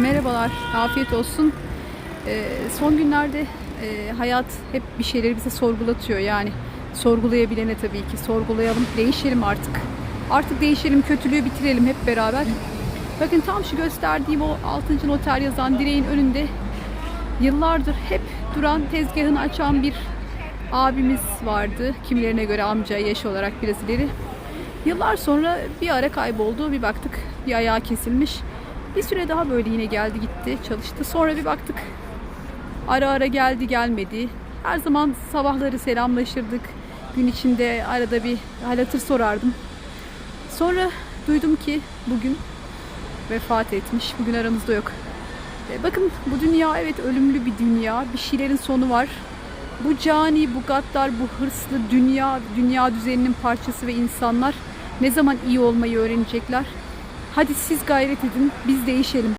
Merhabalar, afiyet olsun. Ee, son günlerde e, hayat hep bir şeyleri bize sorgulatıyor. Yani sorgulayabilene tabii ki sorgulayalım, değişelim artık. Artık değişelim, kötülüğü bitirelim hep beraber. Bakın tam şu gösterdiğim o 6. noter yazan direğin önünde yıllardır hep duran tezgahını açan bir abimiz vardı. Kimilerine göre amca yaş olarak biraz ileri. Yıllar sonra bir ara kayboldu. Bir baktık bir ayağı kesilmiş. Bir süre daha böyle yine geldi gitti çalıştı. Sonra bir baktık ara ara geldi gelmedi. Her zaman sabahları selamlaşırdık. Gün içinde arada bir hal hatır sorardım. Sonra duydum ki bugün vefat etmiş. Bugün aramızda yok. E, Bakın bu dünya evet ölümlü bir dünya. Bir şeylerin sonu var. Bu cani, bu gaddar, bu hırslı dünya, dünya düzeninin parçası ve insanlar ne zaman iyi olmayı öğrenecekler? Hadi siz gayret edin, biz değişelim.